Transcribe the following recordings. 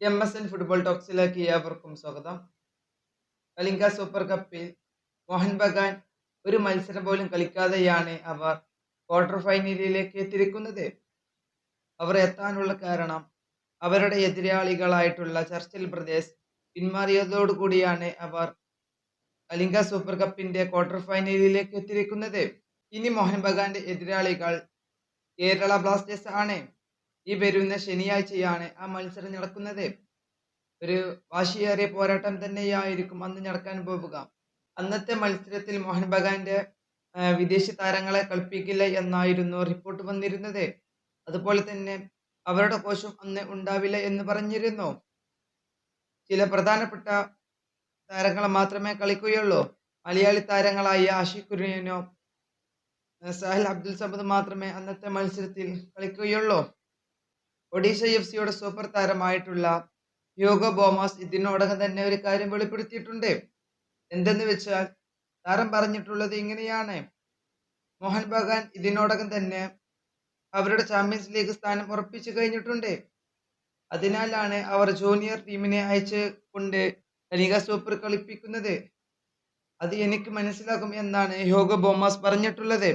M S N football ടോക്സിലേക്ക് ഏവർക്കും സ്വാഗതം. കലിംഗ സൂപ്പർ കപ്പിൽ മോഹൻ ബഗാൻ ഒരു മത്സരം പോലും കളിക്കാതെയാണ് അവർ ക്വാർട്ടർ ഫൈനലിലേക്ക് എത്തിയിരിക്കുന്നത് അവർ എത്താനുള്ള കാരണം അവരുടെ എതിരാളികളായിട്ടുള്ള ചർച്ചിൽ പ്രദേശ് പിന്മാറിയതോടുകൂടിയാണ് അവർ കലിംഗ സൂപ്പർ കപ്പിന്റെ ക്വാർട്ടർ ഫൈനലിലേക്ക് എത്തിയിരിക്കുന്നത്. ഇനി മോഹൻ ബഗാന്റെ എതിരാളികൾ കേരള ബ്ലാസ്റ്റേഴ്സ് ആണ്. ഈ വരുന്ന ശനിയാഴ്ചയാണ് ആ മത്സരം നടക്കുന്നത്. ഒരു വാശിയേറിയ പോരാട്ടം തന്നെയായിരിക്കും അന്ന് നടക്കാൻ പോവുക. അന്നത്തെ മത്സരത്തിൽ മോഹൻ ബഗാന്റെ വിദേശ താരങ്ങളെ കളിപ്പിക്കില്ല എന്നായിരുന്നു റിപ്പോർട്ട് വന്നിരുന്നത്. അതുപോലെ തന്നെ അവരുടെ കോശം അന്ന് ഉണ്ടാവില്ല എന്ന് പറഞ്ഞിരുന്നു. ചില പ്രധാനപ്പെട്ട താരങ്ങളെ മാത്രമേ കളിക്കുകയുള്ളൂ. മലയാളി താരങ്ങളായ ആഷിഖ് കുര്യനോ സഹൽ അബ്ദുൽ സമദ് മാത്രമേ അന്നത്തെ മത്സരത്തിൽ കളിക്കുകയുള്ളൂ. ഒഡീഷ എഫ് സിയുടെ സൂപ്പർ താരമായിട്ടുള്ള യോഗോ ബോമാസ് ഇതിനോടകം തന്നെ ഒരു കാര്യം വെളിപ്പെടുത്തിയിട്ടുണ്ട്. എന്തെന്ന് വെച്ചാൽ താരം പറഞ്ഞിട്ടുള്ളത് ഇങ്ങനെയാണ്. മോഹൻ ബഗാൻ ഇതിനോടകം തന്നെ അവരുടെ ചാമ്പ്യൻസ് ലീഗ് സ്ഥാനം ഉറപ്പിച്ചു കഴിഞ്ഞിട്ടുണ്ട്. അതിനാലാണ് അവർ ജൂനിയർ ടീമിനെ അയച്ച് കൊണ്ട് ലീഗ സൂപ്പർ കളിപ്പിക്കുന്നത്. അത് എനിക്ക് മനസ്സിലാകും എന്നാണ് യോഗ ബോമാസ് പറഞ്ഞിട്ടുള്ളത്.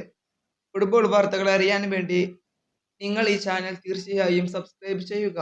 ഫുട്ബോൾ വാർത്തകൾ അറിയാൻ വേണ്ടി നിങ്ങൾ ഈ ചാനൽ തീർച്ചയായും സബ്സ്ക്രൈബ് ചെയ്യുക.